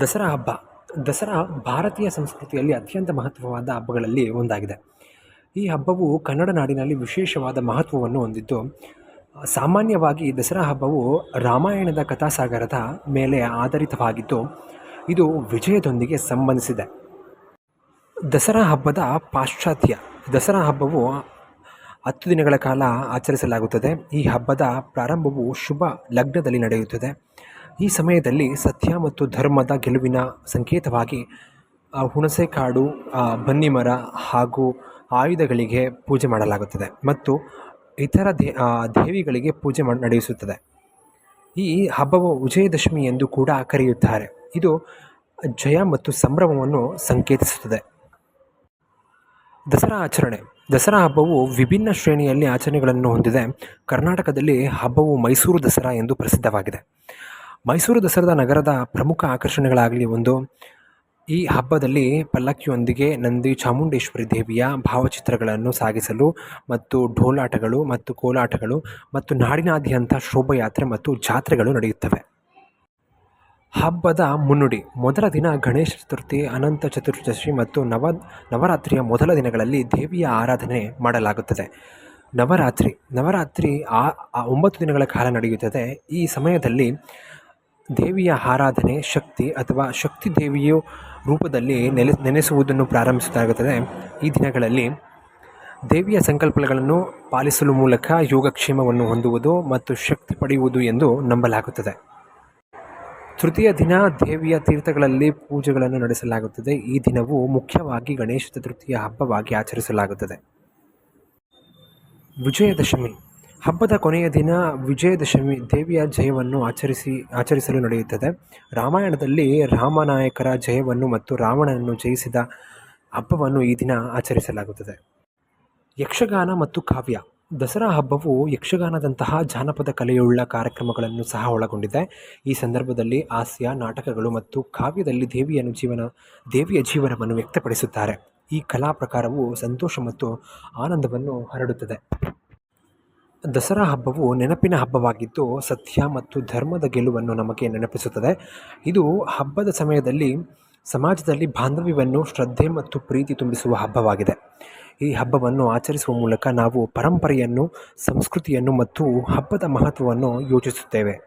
ದಸರಾ ಹಬ್ಬ. ದಸರಾ ಭಾರತೀಯ ಸಂಸ್ಕೃತಿಯಲ್ಲಿ ಅತ್ಯಂತ ಮಹತ್ವವಾದ ಹಬ್ಬಗಳಲ್ಲಿ ಒಂದಾಗಿದೆ. ಈ ಹಬ್ಬವು ಕನ್ನಡ ನಾಡಿನಲ್ಲಿ ವಿಶೇಷವಾದ ಮಹತ್ವವನ್ನು ಹೊಂದಿದ್ದು, ಸಾಮಾನ್ಯವಾಗಿ ದಸರಾ ಹಬ್ಬವು ರಾಮಾಯಣದ ಕಥಾಸಾಗರದ ಮೇಲೆ ಆಧಾರಿತವಾಗಿದ್ದು, ಇದು ವಿಜಯದೊಂದಿಗೆ ಸಂಬಂಧಿಸಿದೆ. ದಸರಾ ಹಬ್ಬದ ಪಾಶ್ಚಾತ್ಯ. ದಸರಾ ಹಬ್ಬವು ಹತ್ತು ದಿನಗಳ ಕಾಲ ಆಚರಿಸಲಾಗುತ್ತದೆ. ಈ ಹಬ್ಬದ ಪ್ರಾರಂಭವು ಶುಭ ಲಗ್ನದಲ್ಲಿ ನಡೆಯುತ್ತದೆ. ಈ ಸಮಯದಲ್ಲಿ ಸತ್ಯ ಮತ್ತು ಧರ್ಮದ ಗೆಲುವಿನ ಸಂಕೇತವಾಗಿ ಹುಣಸೆಕಾಡು ಬನ್ನಿಮರ ಹಾಗೂ ಆಯುಧಗಳಿಗೆ ಪೂಜೆ ಮಾಡಲಾಗುತ್ತದೆ ಮತ್ತು ಇತರ ದೇ ದೇವಿಗಳಿಗೆ ಪೂಜೆ ಮಾಡಿ ನಡೆಸುತ್ತದೆ ಈ ಹಬ್ಬವು ವಿಜಯದಶಮಿ ಎಂದು ಕೂಡ ಕರೆಯುತ್ತಾರೆ. ಇದು ಜಯ ಮತ್ತು ಸಂಭ್ರಮವನ್ನು ಸಂಕೇತಿಸುತ್ತದೆ. ದಸರಾ ಆಚರಣೆ. ದಸರಾ ಹಬ್ಬವು ವಿಭಿನ್ನ ಶ್ರೇಣಿಯಲ್ಲಿ ಆಚರಣೆಗಳನ್ನು ಹೊಂದಿದೆ. ಕರ್ನಾಟಕದಲ್ಲಿ ಹಬ್ಬವು ಮೈಸೂರು ದಸರಾ ಎಂದು ಪ್ರಸಿದ್ಧವಾಗಿದೆ. ಮೈಸೂರು ದಸರಾದ ನಗರದ ಪ್ರಮುಖ ಆಕರ್ಷಣೆಗಳಾಗಲಿ ಒಂದು. ಈ ಹಬ್ಬದಲ್ಲಿ ಪಲ್ಲಕ್ಕಿಯೊಂದಿಗೆ ನಂದಿ ಚಾಮುಂಡೇಶ್ವರಿ ದೇವಿಯ ಭಾವಚಿತ್ರಗಳನ್ನು ಸಾಗಿಸಲು ಮತ್ತು ಢೋಲಾಟಗಳು ಮತ್ತು ಕೋಲಾಟಗಳು ಮತ್ತು ನಾಡಿನಾದ್ಯಂತ ಶೋಭಾಯಾತ್ರೆ ಮತ್ತು ಜಾತ್ರೆಗಳು ನಡೆಯುತ್ತವೆ. ಹಬ್ಬದ ಮುನ್ನುಡಿ. ಮೊದಲ ದಿನ ಗಣೇಶ ಚತುರ್ಥಿ, ಅನಂತ ಚತುರ್ದಶಿ ಮತ್ತು ನವ, ನವರಾತ್ರಿಯ ಮೊದಲ ದಿನಗಳಲ್ಲಿ ದೇವಿಯ ಆರಾಧನೆ ಮಾಡಲಾಗುತ್ತದೆ. ನವರಾತ್ರಿ. ನವರಾತ್ರಿ ಆ ಒಂಬತ್ತು ದಿನಗಳ ಕಾಲ ನಡೆಯುತ್ತದೆ. ಈ ಸಮಯದಲ್ಲಿ ದೇವಿಯ ಆರಾಧನೆ ಶಕ್ತಿ ಅಥವಾ ಶಕ್ತಿ ದೇವಿಯು ರೂಪದಲ್ಲಿ ನೆಲೆ ನೆನೆಸುವುದನ್ನು ಪ್ರಾರಂಭಿಸಲಾಗುತ್ತದೆ ಈ ದಿನಗಳಲ್ಲಿ ದೇವಿಯ ಸಂಕಲ್ಪಗಳನ್ನು ಪಾಲಿಸಲು ಮೂಲಕ ಯೋಗಕ್ಷೇಮವನ್ನು ಹೊಂದುವುದು ಮತ್ತು ಶಕ್ತಿ ಪಡೆಯುವುದು ಎಂದು ನಂಬಲಾಗುತ್ತದೆ. ತೃತೀಯ ದಿನ ದೇವಿಯ ತೀರ್ಥಗಳಲ್ಲಿ ಪೂಜೆಗಳನ್ನು ನಡೆಸಲಾಗುತ್ತದೆ. ಈ ದಿನವು ಮುಖ್ಯವಾಗಿ ಗಣೇಶ ಚತುರ್ಥಿಯ ಹಬ್ಬವಾಗಿ ಆಚರಿಸಲಾಗುತ್ತದೆ. ವಿಜಯದಶಮಿ. ಹಬ್ಬದ ಕೊನೆಯ ದಿನ ವಿಜಯದಶಮಿ ದೇವಿಯ ಜಯವನ್ನು ಆಚರಿಸಿ, ಆಚರಿಸಲು ನಡೆಯುತ್ತದೆ. ರಾಮಾಯಣದಲ್ಲಿ ರಾಮನಾಯಕರ ಜಯವನ್ನು ಮತ್ತು ರಾವಣನನ್ನು ಜಯಿಸಿದ ಹಬ್ಬವನ್ನು ಈ ದಿನ ಆಚರಿಸಲಾಗುತ್ತದೆ. ಯಕ್ಷಗಾನ ಮತ್ತು ಕಾವ್ಯ. ದಸರಾ ಹಬ್ಬವು ಯಕ್ಷಗಾನದಂತಹ ಜಾನಪದ ಕಲೆಯುಳ್ಳ ಕಾರ್ಯಕ್ರಮಗಳನ್ನು ಸಹ ಒಳಗೊಂಡಿದೆ. ಈ ಸಂದರ್ಭದಲ್ಲಿ ಹಾಸ್ಯ, ನಾಟಕಗಳು ಮತ್ತು ಕಾವ್ಯದಲ್ಲಿ ದೇವಿಯನ್ನು ಜೀವನ, ದೇವಿಯ ಜೀವನವನ್ನು ವ್ಯಕ್ತಪಡಿಸುತ್ತಾರೆ. ಈ ಕಲಾ ಪ್ರಕಾರವು ಸಂತೋಷ ಮತ್ತು ಆನಂದವನ್ನು ಹರಡುತ್ತದೆ. ದಸರಾ ಹಬ್ಬವು ನೆನಪಿನ ಹಬ್ಬವಾಗಿದ್ದು ಸತ್ಯ ಮತ್ತು ಧರ್ಮದ ಗೆಲುವನ್ನು ನಮಗೆ ನೆನಪಿಸುತ್ತದೆ. ಇದು ಹಬ್ಬದ ಸಮಯದಲ್ಲಿ ಸಮಾಜದಲ್ಲಿ ಬಾಂಧವ್ಯವನ್ನು, ಶ್ರದ್ಧೆ ಮತ್ತು ಪ್ರೀತಿ ತುಂಬಿಸುವ ಹಬ್ಬವಾಗಿದೆ. ಈ ಹಬ್ಬವನ್ನು ಆಚರಿಸುವ ಮೂಲಕ ನಾವು ಪರಂಪರೆಯನ್ನು, ಸಂಸ್ಕೃತಿಯನ್ನು ಮತ್ತು ಹಬ್ಬದ ಮಹತ್ವವನ್ನು ಯೋಚಿಸುತ್ತೇವೆ.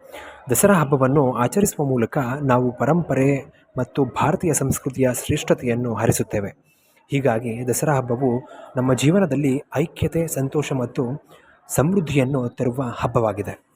ದಸರಾ ಹಬ್ಬವನ್ನು ಆಚರಿಸುವ ಮೂಲಕ ನಾವು ಪರಂಪರೆ ಮತ್ತು ಭಾರತೀಯ ಸಂಸ್ಕೃತಿಯ ಶ್ರೇಷ್ಠತೆಯನ್ನು ಹರಿಸುತ್ತೇವೆ. ಹೀಗಾಗಿ ದಸರಾ ಹಬ್ಬವು ನಮ್ಮ ಜೀವನದಲ್ಲಿ ಐಕ್ಯತೆ, ಸಂತೋಷ ಮತ್ತು ಸಮೃದ್ಧಿಯನ್ನು ತರುವ ಹಬ್ಬವಾಗಿದೆ.